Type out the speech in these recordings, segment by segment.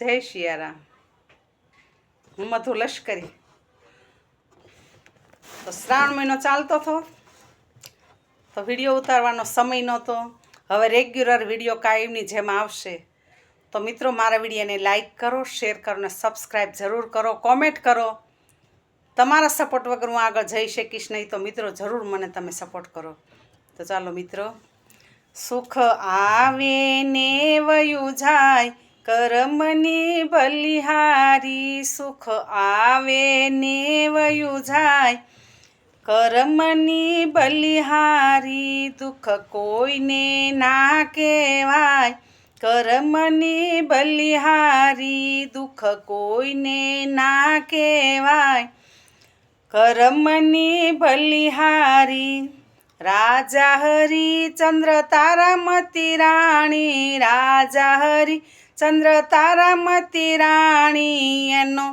જય શિયારામ. હું મધુ લશ્કરી. તો શ્રાવણ મહિનો ચાલતો હતો. તો વીડિયો ઉતારવાનો સમય નહોતો. હવે રેગ્યુલર વીડિયો કાયમની જેમ આવશે. તો મિત્રો, મારા વિડીયોને લાઈક કરો, શેર કરો અને સબસ્ક્રાઈબ જરૂર કરો, કોમેન્ટ કરો. તમારા સપોર્ટ વગર હું આગળ જઈ શકીશ નહીં તો મિત્રો, જરૂર મને તમે સપોર્ટ કરો. તો ચાલો મિત્રો, સુખ આવે ને વયું જાય કરમની બલિહારી સુખ આવે ને વયું જાય. કરમની બલિહારી દુઃખ કોઈને ના કહેવાય. કરમની બલિહારી દુઃખ કોઈને ના કહેવાય. કરમની બલિહારી રાજા હરિચંદ્ર તારામતી રાણી, રાજા હરિચંદ્ર તારામતી રાણી એનો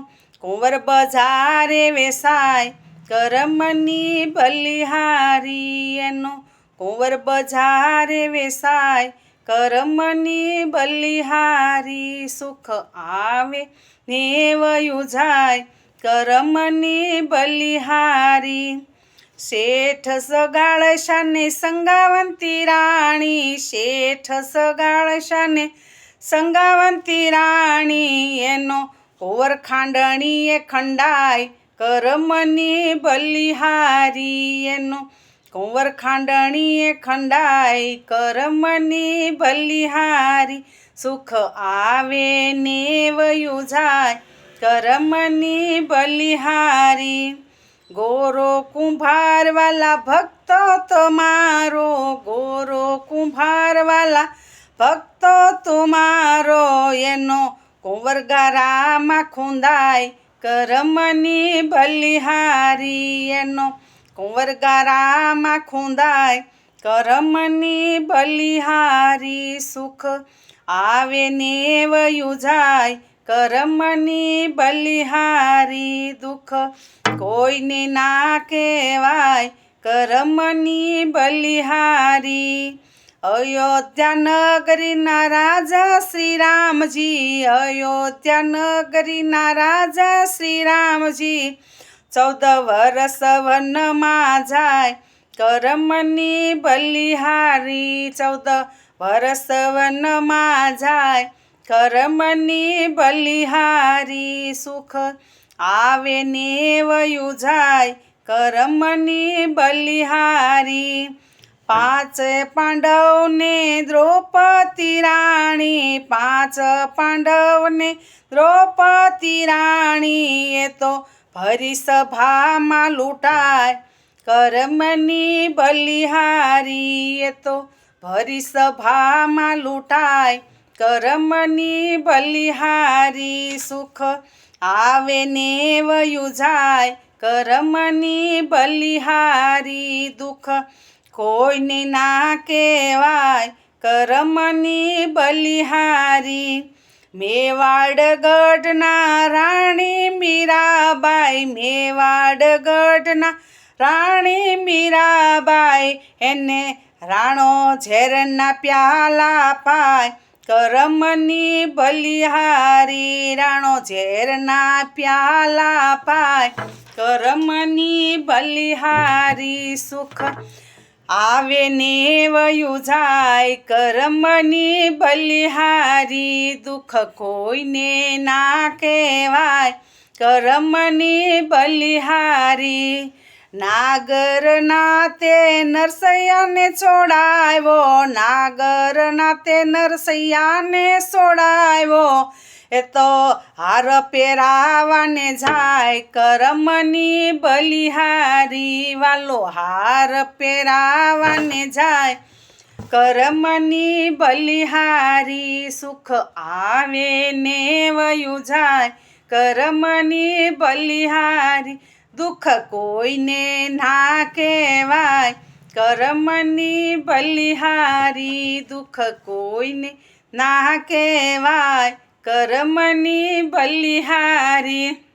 કુંવર બજારે વેસાય, કરમની બલિહારી એનો કુંવર બજારે વેસાય, કરમની બલિહારી સુખ આવે ને વયું જાય કરમની બલિહારી. શેઠ સગાળ શાને સંગાવંતી રાણી, શેઠ સગાળ શાને સંગાવંતી રાણી એનો કુંવર ખાંડણીએ ખંડાય, કરમની બલિહારી એનો કુંવર ખાંડણીએ ખંડાય, કરમની બલિહારી. સુખ આવે ને વયું જાય કરમની બલિહારી. ગોરો કુંભારવાલા ભક્ત તમારો, ગોરો કુંભારવાલા ભક્ત તુમારો એનો કુંવરગારામાં ખૂંદાય, કરમની બલિહારી એનો કુંવરગારામાં ખૂંદાય, કરમની બલિહારી સુખ આવે ને વયું જાય કરમની બલિહારી દુઃખ કોઈને ના કહેવાય, કરમની બલિહારી અયોધ્યા નગરીના રાજા શ્રી રામજી અયોધ્યા નગરીના રાજા શ્રી રામજી ચૌદ વર્ષ વનમાં જાય કરમની બલિહારી ચૌદ વર્ષ વનમાં જાય કરમની બલિહારી સુખ આવે ને વયું જાય કરમની બલિહારી પાંચ પાંડવને દ્રૌપદી રાણી પાંચ પાંડવને દ્રૌપદી રાણી એ તો ભરી સભામાં લૂંટાય કરમની બલિહારી એ તો ભરી સભામાં લૂંટાય કરમની બલિહારી સુખ આવે ને કોઈને ના કહેવાય કરમની બલિહારી. મેવાડ ગઢના રાણી મીરાબાઈ મેવાડ ગઢના રાણી મીરાબાઈ, એને રાણો ઝેરના પ્યાલા પાય કરમની બલિહારી. રાણો ઝેરના પ્યાલા પાય કરમની બલિહારી. સુખ આવે ને વયું જાય, કરમની બલિહારી દુઃખ કોઈને ના કહેવાય. કરમની બલિહારી નાગર નાતે નરસૈયાને છોડાવ્યો નાગરના તે નરસૈયાને છોડાવ્યો. એ તો હાર પહેરાવાને જાય કરમની બલિહારી વાલો, હાર પહેરાવાને જાય કરમની બલિહારી, સુખ આવે ને વયું જાય કરમની બલિહારી, દુઃખ કોઈને ના કહેવાય કરમની બલિહારી, દુઃખ કોઈને ના કહેવાય કરમની બલિહારી